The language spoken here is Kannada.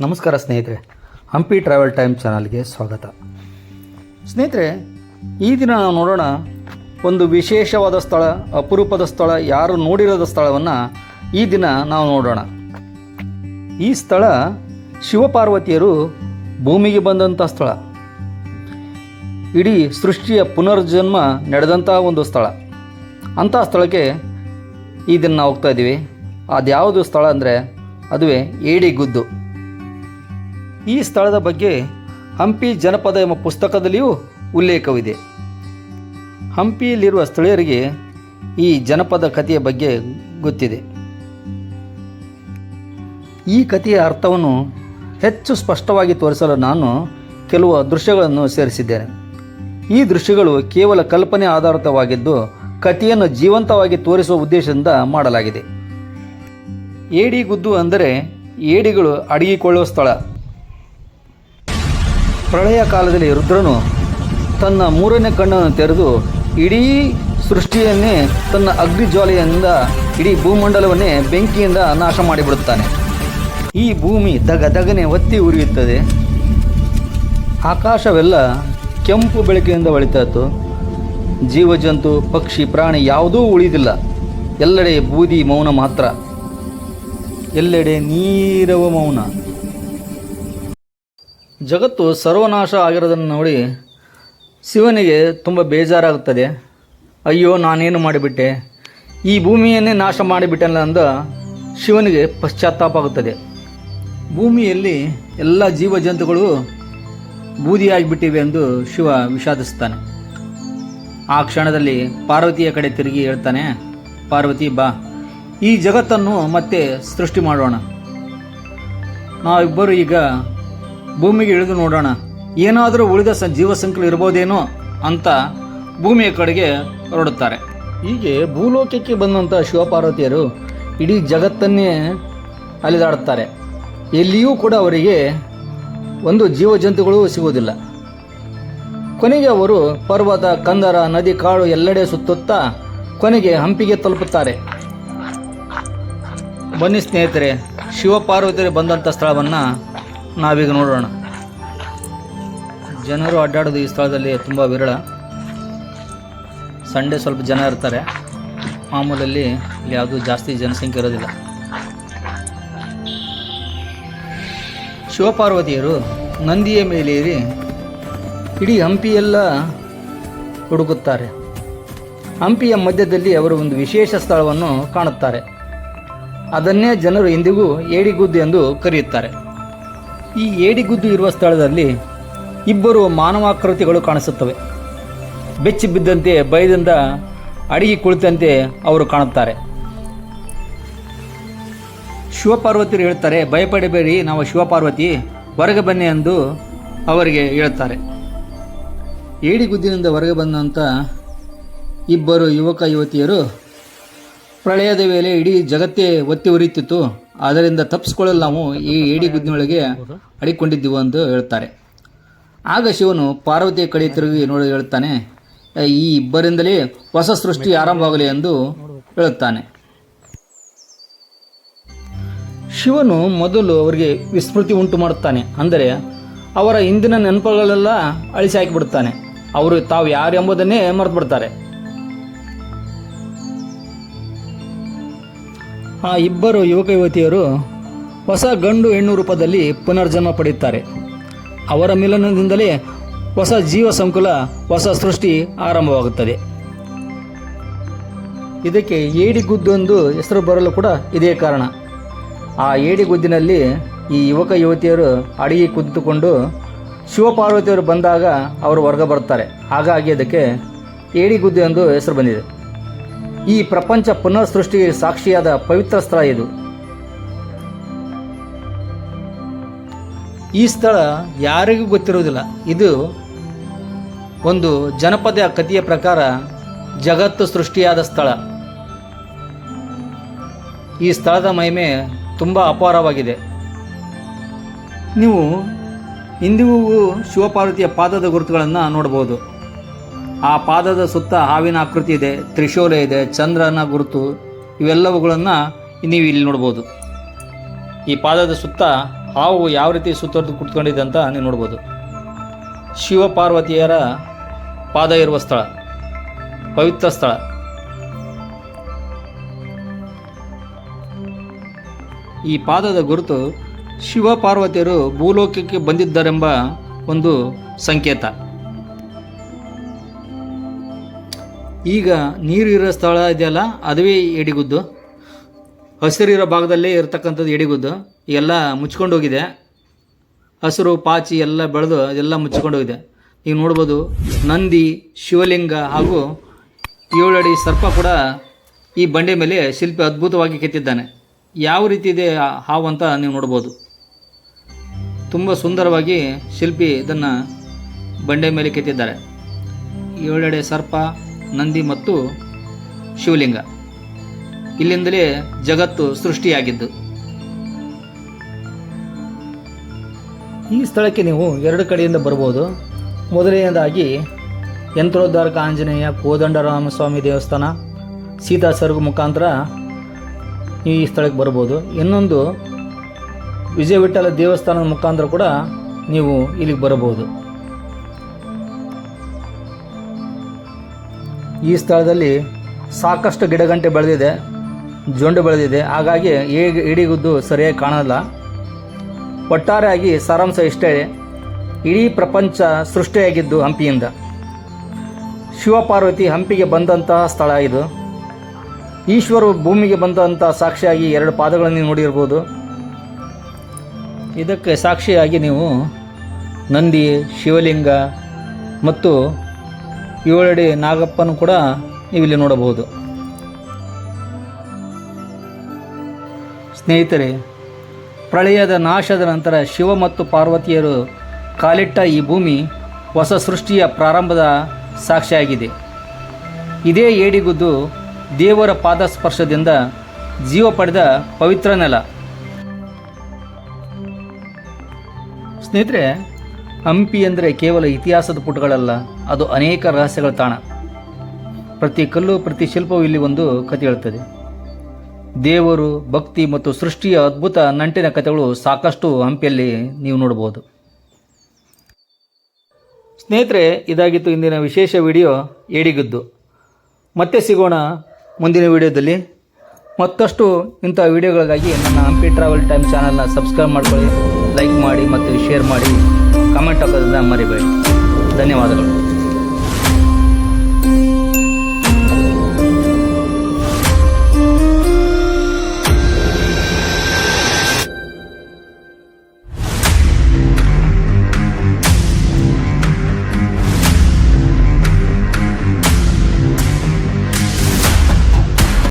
ನಮಸ್ಕಾರ ಸ್ನೇಹಿತರೆ ಹಂಪಿ ಟ್ರಾವೆಲ್ ಟೈಮ್ ಚಾನಲ್ಗೆ ಸ್ವಾಗತ. ಸ್ನೇಹಿತರೆ, ಈ ದಿನ ನಾವು ನೋಡೋಣ ಒಂದು ವಿಶೇಷವಾದ ಸ್ಥಳ, ಅಪರೂಪದ ಸ್ಥಳ, ಯಾರು ನೋಡಿರದ ಸ್ಥಳವನ್ನು ಈ ದಿನ ನಾವು ನೋಡೋಣ. ಈ ಸ್ಥಳ ಶಿವಪಾರ್ವತಿಯರು ಭೂಮಿಗೆ ಬಂದಂಥ ಸ್ಥಳ. ಇಡೀ ಸೃಷ್ಟಿಯ ಪುನರ್ಜನ್ಮ ನಡೆದಂಥ ಒಂದು ಸ್ಥಳ. ಅಂಥ ಸ್ಥಳಕ್ಕೆ ಈ ದಿನ ನಾವು ಹೋಗ್ತಾ ಇದ್ದೀವಿ ಅದ್ಯಾವುದು ಸ್ಥಳ ಅಂದರೆ ಅದುವೇ ಏಡಿಗುದ್ದು. ಈ ಸ್ಥಳದ ಬಗ್ಗೆ ಹಂಪಿ ಜನಪದ ಎಂಬ ಪುಸ್ತಕದಲ್ಲಿಯೂ ಉಲ್ಲೇಖವಿದೆ. ಹಂಪಿಯಲ್ಲಿರುವ ಸ್ಥಳೀಯರಿಗೆ ಈ ಜನಪದ ಕಥೆಯ ಬಗ್ಗೆ ಗೊತ್ತಿದೆ. ಈ ಕಥೆಯ ಅರ್ಥವನ್ನು ಹೆಚ್ಚು ಸ್ಪಷ್ಟವಾಗಿ ತೋರಿಸಲು ನಾನು ಕೆಲವು ದೃಶ್ಯಗಳನ್ನು ಸೇರಿಸಿದ್ದೇನೆ. ಈ ದೃಶ್ಯಗಳು ಕೇವಲ ಕಲ್ಪನೆ ಆಧಾರಿತವಾಗಿದ್ದು, ಕಥೆಯನ್ನು ಜೀವಂತವಾಗಿ ತೋರಿಸುವ ಉದ್ದೇಶದಿಂದ ಮಾಡಲಾಗಿದೆ. ಏಡಿಗುದ್ದು ಅಂದರೆ ಏಡಿಗಳು ಅಡಗಿಕೊಳ್ಳುವ ಸ್ಥಳ. ಪ್ರಳಯ ಕಾಲದಲ್ಲಿ ರುದ್ರನು ತನ್ನ ಮೂರನೇ ಕಣ್ಣನ್ನು ತೆರೆದು ಇಡೀ ಸೃಷ್ಟಿಯನ್ನೇ ತನ್ನ ಅಗ್ನಿಜ್ವಾಲೆಯಿಂದ, ಇಡೀ ಭೂಮಂಡಲವನ್ನೇ ಬೆಂಕಿಯಿಂದ ನಾಶ ಮಾಡಿಬಿಡುತ್ತಾನೆ. ಈ ಭೂಮಿ ದಗ ದಗನೆ ಒತ್ತಿ ಉರಿಯುತ್ತದೆ. ಆಕಾಶವೆಲ್ಲ ಕೆಂಪು ಬೆಳಕಿನಿಂದ ಒಳಿತಾಯಿತು. ಜೀವಜಂತು, ಪಕ್ಷಿ, ಪ್ರಾಣಿ ಯಾವುದೂ ಉಳಿದಿಲ್ಲ. ಎಲ್ಲೆಡೆ ಬೂದಿ ಮೌನ ಮಾತ್ರ. ಎಲ್ಲೆಡೆ ನೀರವ ಮೌನ. ಜಗತ್ತು ಸರ್ವನಾಶ ಆಗಿರೋದನ್ನು ನೋಡಿ ಶಿವನಿಗೆ ತುಂಬ ಬೇಜಾರಾಗುತ್ತದೆ. ಅಯ್ಯೋ, ನಾನೇನು ಮಾಡಿಬಿಟ್ಟೆ? ಈ ಭೂಮಿಯನ್ನೇ ನಾಶ ಮಾಡಿಬಿಟ್ಟಲ್ಲ ಅಂದ ಶಿವನಿಗೆ ಪಶ್ಚಾತ್ತಾಪ ಆಗುತ್ತದೆ. ಭೂಮಿಯಲ್ಲಿ ಎಲ್ಲ ಜೀವಜಂತುಗಳು ಬೂದಿಯಾಗಿಬಿಟ್ಟಿವೆ ಎಂದು ಶಿವ ವಿಷಾದಿಸ್ತಾನೆ. ಆ ಕ್ಷಣದಲ್ಲಿ ಪಾರ್ವತಿಯ ಕಡೆ ತಿರುಗಿ ಹೇಳ್ತಾನೆ, ಪಾರ್ವತಿ, ಬಾ. ಈ ಜಗತ್ತನ್ನು ಮತ್ತೆ ಸೃಷ್ಟಿ ಮಾಡೋಣ. ನಾವಿಬ್ಬರು ಈಗ ಭೂಮಿಗೆ ಇಳಿದು ನೋಡೋಣ. ಏನಾದರೂ ಉಳಿದ ಸ ಜೀವ ಸಂಕುಲ ಇರ್ಬೋದೇನೋ ಅಂತ ಭೂಮಿಯ ಕಡೆಗೆ ಹೊರಡುತ್ತಾರೆ. ಹೀಗೆ ಭೂಲೋಕಕ್ಕೆ ಬಂದಂಥ ಶಿವಪಾರ್ವತಿಯರು ಇಡೀ ಜಗತ್ತನ್ನೇ ಅಲಿದಾಡುತ್ತಾರೆ. ಎಲ್ಲಿಯೂ ಕೂಡ ಅವರಿಗೆ ಒಂದು ಜೀವ ಜಂತುಗಳು ಸಿಗುವುದಿಲ್ಲ. ಕೊನೆಗೆ ಅವರು ಪರ್ವತ, ಕಂದರ, ನದಿ, ಕಾಡು ಎಲ್ಲೆಡೆ ಸುತ್ತುತ್ತಾ ಕೊನೆಗೆ ಹಂಪಿಗೆ ತಲುಪುತ್ತಾರೆ. ಬನ್ನಿ ಸ್ನೇಹಿತರೆ, ಶಿವಪಾರ್ವತಿಯರು ಬಂದಂಥ ಸ್ಥಳವನ್ನು ನಾವೀಗ ನೋಡೋಣ. ಜನರು ಅಡ್ಡಾಡೋದು ಈ ಸ್ಥಳದಲ್ಲಿ ತುಂಬ ವಿರಳ. ಸಂಡೇ ಸ್ವಲ್ಪ ಜನ ಇರ್ತಾರೆ. ಮಾಮೂಲಲ್ಲಿ ಇಲ್ಲಿ ಯಾವುದೂ ಜಾಸ್ತಿ ಜನಸಂಖ್ಯೆ ಇರೋದಿಲ್ಲ. ಶಿವಪಾರ್ವತಿಯರು ನಂದಿಯ ಮೇಲೇರಿ ಇಡೀ ಹಂಪಿಯೆಲ್ಲ ಹುಡುಕುತ್ತಾರೆ. ಹಂಪಿಯ ಮಧ್ಯದಲ್ಲಿ ಅವರು ಒಂದು ವಿಶೇಷ ಸ್ಥಳವನ್ನು ಕಾಣುತ್ತಾರೆ. ಅದನ್ನೇ ಜನರು ಇಂದಿಗೂ ಏಡಿಗುದ್ದು ಎಂದು ಕರೆಯುತ್ತಾರೆ. ಈ ಏಡಿಗುದ್ದು ಇರುವ ಸ್ಥಳದಲ್ಲಿ ಇಬ್ಬರು ಮಾನವಾಕೃತಿಗಳು ಕಾಣಿಸುತ್ತವೆ. ಬೆಚ್ಚಿ ಬಿದ್ದಂತೆ, ಭಯದಿಂದ ಅಡಿಗೆ ಕುಳಿತಂತೆ ಅವರು ಕಾಣುತ್ತಾರೆ. ಶಿವಪಾರ್ವತಿಯರು ಹೇಳ್ತಾರೆ, ಭಯಪಡಬೇಡಿ, ನಾವು ಶಿವಪಾರ್ವತಿ, ಹೊರಗೆ ಬನ್ನಿ ಎಂದು ಅವರಿಗೆ ಹೇಳುತ್ತಾರೆ. ಏಡಿಗುದ್ದಿನಿಂದ ಹೊರಗೆ ಬಂದಂಥ ಇಬ್ಬರು ಯುವಕ, ಯುವತಿಯರು ಪ್ರಳಯದ ವೇಳೆ ಇಡೀ ಜಗತ್ತೇ ಒತ್ತಿ ಉರಿಯುತ್ತಿತ್ತು. ಅದರಿಂದ ತಪ್ಪಿಸ್ಕೊಳ್ಳಲು ನಾವು ಈ ಏಡಿ ಗುದ್ದಿನೊಳಗೆ ಅಡಿಕೊಂಡಿದ್ದೆವು ಎಂದು ಹೇಳ್ತಾರೆ. ಆಗ ಶಿವನು ಪಾರ್ವತಿಯ ಕಡೆ ತಿರುಗಿ ನೋಡಿ ಹೇಳ್ತಾನೆ ಈ ಇಬ್ಬರಿಂದಲೇ ಹೊಸ ಸೃಷ್ಟಿ ಆರಂಭವಾಗಲಿ ಎಂದು ಹೇಳುತ್ತಾನೆ. ಶಿವನು ಮೊದಲು ಅವರಿಗೆ ವಿಸ್ಮೃತಿ ಉಂಟು ಮಾಡುತ್ತಾನೆ ಅಂದರೆ ಅವರ ಹಿಂದಿನ ನೆನಪುಗಳೆಲ್ಲ ಅಳಿಸಿ ಹಾಕಿಬಿಡುತ್ತಾನೆ ಅವರು ತಾವು ಯಾರು ಎಂಬುದನ್ನೇ ಮರೆತು ಬಿಡ್ತಾರೆ ಆ ಇಬ್ಬರು ಯುವಕ ಯುವತಿಯರು ಹೊಸ ಗಂಡು ಹೆಣ್ಣು ರೂಪದಲ್ಲಿ ಪುನರ್ಜನ್ಮ ಪಡೆಯುತ್ತಾರೆ. ಅವರ ಮಿಲನದಿಂದಲೇ ಹೊಸ ಜೀವ ಸಂಕುಲ, ಹೊಸ ಸೃಷ್ಟಿ ಆರಂಭವಾಗುತ್ತದೆ. ಇದಕ್ಕೆ ಏಡಿಗುದ್ದು ಎಂದು ಹೆಸರು ಬರಲು ಕೂಡ ಇದೇ ಕಾರಣ. ಆ ಏಡಿಗುದ್ದಿನಲ್ಲಿ ಈ ಯುವಕ ಯುವತಿಯರು ಅಡಿಗೆ ಕುದ್ದುಕೊಂಡು ಶಿವಪಾರ್ವತಿಯವರು ಬಂದಾಗ ಅವರು ಹೊರಗೆ ಬರ್ತಾರೆ ಹಾಗಾಗಿ ಅದಕ್ಕೆ ಏಡಿಗುದ್ದು ಎಂದು ಹೆಸರು ಬಂದಿದೆ. ಈ ಪ್ರಪಂಚ ಪುನರ್ ಸೃಷ್ಟಿಗೆ ಸಾಕ್ಷಿಯಾದ ಪವಿತ್ರ ಸ್ಥಳ ಇದು. ಈ ಸ್ಥಳ ಯಾರಿಗೂ ಗೊತ್ತಿರುವುದಿಲ್ಲ. ಇದು ಒಂದು ಜನಪದ ಕಥೆಯ ಪ್ರಕಾರ ಜಗತ್ತು ಸೃಷ್ಟಿಯಾದ ಸ್ಥಳ. ಈ ಸ್ಥಳದ ಮಹಿಮೆ ತುಂಬ ಅಪಾರವಾಗಿದೆ. ನೀವು ಇಂದಿಗೂ ಶಿವಪಾರ್ವತಿಯ ಪಾದದ ಗುರುತುಗಳನ್ನು ನೋಡಬಹುದು. ಆ ಪಾದದ ಸುತ್ತ ಹಾವಿನ ಆಕೃತಿ ಇದೆ, ತ್ರಿಶೂಲ ಇದೆ, ಚಂದ್ರನ ಗುರುತು, ಇವೆಲ್ಲವುಗಳನ್ನು ನೀವು ಇಲ್ಲಿ ನೋಡ್ಬೋದು. ಈ ಪಾದದ ಸುತ್ತ ಹಾವು ಯಾವ ರೀತಿ ಸುತ್ತುವರೆದು ಕುತ್ಕೊಂಡಿದೆ ಅಂತ ನೀವು ನೋಡ್ಬೋದು. ಶಿವಪಾರ್ವತಿಯರ ಪಾದ ಇರುವ ಸ್ಥಳ, ಪವಿತ್ರ ಸ್ಥಳ. ಈ ಪಾದದ ಗುರುತು ಶಿವಪಾರ್ವತಿಯರು ಭೂಲೋಕಕ್ಕೆ ಬಂದಿದ್ದಾರೆಂಬ ಒಂದು ಸಂಕೇತ. ಈಗ ನೀರು ಇರೋ ಸ್ಥಳ ಇದೆಯಲ್ಲ, ಅದುವೇ ಎಡಿಗುದ್ದು ಹಸಿರಿರೋ ಭಾಗದಲ್ಲೇ ಇರತಕ್ಕಂಥದ್ದು ಎಡಿಗುದ್ದು ಎಲ್ಲ ಮುಚ್ಕೊಂಡೋಗಿದೆ ಹಸಿರು, ಪಾಚಿ ಎಲ್ಲ ಬೆಳೆದು ಅದೆಲ್ಲ ಮುಚ್ಕೊಂಡೋಗಿದೆ ನೀವು ನೋಡ್ಬೋದು, ನಂದಿ, ಶಿವಲಿಂಗ ಹಾಗೂ ಏಳಡಿ ಸರ್ಪ ಕೂಡ ಈ ಬಂಡೆ ಮೇಲೆ ಶಿಲ್ಪಿ ಅದ್ಭುತವಾಗಿ ಕೆತ್ತಿದ್ದಾನೆ. ಯಾವ ರೀತಿ ಇದೆ ಹಾವು ಅಂತ ನೀವು ನೋಡ್ಬೋದು. ತುಂಬ ಸುಂದರವಾಗಿ ಶಿಲ್ಪಿ ಇದನ್ನು ಬಂಡೆ ಮೇಲೆ ಕೆತ್ತಿದ್ದಾರೆ. ಏಳಡೆ ಸರ್ಪ ನಂದಿ ಮತ್ತು ಶಿವಲಿಂಗ. ಇಲ್ಲಿಂದಲೇ ಜಗತ್ತು ಸೃಷ್ಟಿಯಾಗಿದ್ದು. ಈ ಸ್ಥಳಕ್ಕೆ ನೀವು ಎರಡು ಕಡೆಯಿಂದ ಬರ್ಬೋದು ಮೊದಲನೆಯದಾಗಿ ಯಂತ್ರೋದ್ಧಾರಕ ಆಂಜನೇಯ ಕೋದಂಡರಾಮಸ್ವಾಮಿ ದೇವಸ್ಥಾನ, ಸೀತಾ ಸರ್ಗು ಮುಖಾಂತರ ನೀವು ಈ ಸ್ಥಳಕ್ಕೆ ಬರ್ಬೋದು ಇನ್ನೊಂದು ವಿಜಯ ವಿಠಲ ದೇವಸ್ಥಾನದ ಮುಖಾಂತರ ಕೂಡ ನೀವು ಇಲ್ಲಿಗೆ ಬರಬಹುದು. ಈ ಸ್ಥಳದಲ್ಲಿ ಸಾಕಷ್ಟು ಗಿಡಗಂಟೆ ಬೆಳೆದಿದೆ, ಜೊಂಡು ಬೆಳೆದಿದೆ. ಹಾಗಾಗಿ ಏ- ಇಡೀಗುದ್ದು ಸರಿಯಾಗಿ ಕಾಣಲ್ಲ. ಒಟ್ಟಾರೆಯಾಗಿ ಸಾರಾಂಶ ಇಷ್ಟೇ, ಇಡೀ ಪ್ರಪಂಚ ಸೃಷ್ಟಿಯಾಗಿದ್ದು ಹಂಪಿಯಿಂದ. ಶಿವಪಾರ್ವತಿ ಹಂಪಿಗೆ ಬಂದಂತಹ ಸ್ಥಳ ಇದು. ಈಶ್ವರ ಭೂಮಿಗೆ ಬಂದಂತಹ ಸಾಕ್ಷಿಯಾಗಿ ಎರಡು ಪಾದಗಳನ್ನು ನೋಡಿರ್ಬೋದು. ಇದಕ್ಕೆ ಸಾಕ್ಷಿಯಾಗಿ ನೀವು ನಂದಿ, ಶಿವಲಿಂಗ ಮತ್ತು ಏಳಡಿ ನಾಗಪ್ಪನ ಕೂಡ ಇಲ್ಲಿ ನೋಡಬಹುದು. ಸ್ನೇಹಿತರೆ, ಪ್ರಳಯದ ನಾಶದ ನಂತರ ಶಿವ ಮತ್ತು ಪಾರ್ವತಿಯರು ಕಾಲಿಟ್ಟ ಈ ಭೂಮಿ ಹೊಸ ಸೃಷ್ಟಿಯ ಪ್ರಾರಂಭದ ಸಾಕ್ಷಿಯಾಗಿದೆ. ಇದೇ ಏಡಿಗುದ್ದು ದೇವರ ಪಾದಸ್ಪರ್ಶದಿಂದ ಜೀವ ಪಡೆದ ಪವಿತ್ರ ನೆಲ. ಸ್ನೇಹಿತರೆ ಹಂಪಿ ಅಂದರೆ ಕೇವಲ ಇತಿಹಾಸದ ಪುಟಗಳಲ್ಲ, ಅದು ಅನೇಕ ರಹಸ್ಯಗಳ ತಾಣ. ಪ್ರತಿ ಕಲ್ಲು, ಪ್ರತಿ ಶಿಲ್ಪವು ಇಲ್ಲಿ ಒಂದು ಕಥೆ ಹೇಳ್ತದೆ. ದೇವರು, ಭಕ್ತಿ ಮತ್ತು ಸೃಷ್ಟಿಯ ಅದ್ಭುತ ನಂಟಿನ ಕಥೆಗಳು ಸಾಕಷ್ಟು ಹಂಪಿಯಲ್ಲಿ ನೀವು ನೋಡಬಹುದು. ಸ್ನೇಹಿತರೆ, ಇದಾಗಿತ್ತು ಇಂದಿನ ವಿಶೇಷ ವಿಡಿಯೋ ಏಡಿಗದ್ದು. ಮತ್ತೆ ಸಿಗೋಣ ಮುಂದಿನ ವಿಡಿಯೋದಲ್ಲಿ. ಮತ್ತಷ್ಟು ಇಂಥ ವಿಡಿಯೋಗಳಿಗಾಗಿ ನನ್ನ ಹಂಪಿ ಟ್ರಾವೆಲ್ ಟೈಮ್ ಚಾನಲ್ನ ಸಬ್ಸ್ಕ್ರೈಬ್ ಮಾಡ್ಕೊಳ್ಳಿ, ಲೈಕ್ ಮಾಡಿ ಮತ್ತು ಶೇರ್ ಮಾಡಿ. ಕಮೆಂಟ್ ಹಾಕೋದನ್ನ ಮರಿಬೇಡಿ. ಧನ್ಯವಾದಗಳು.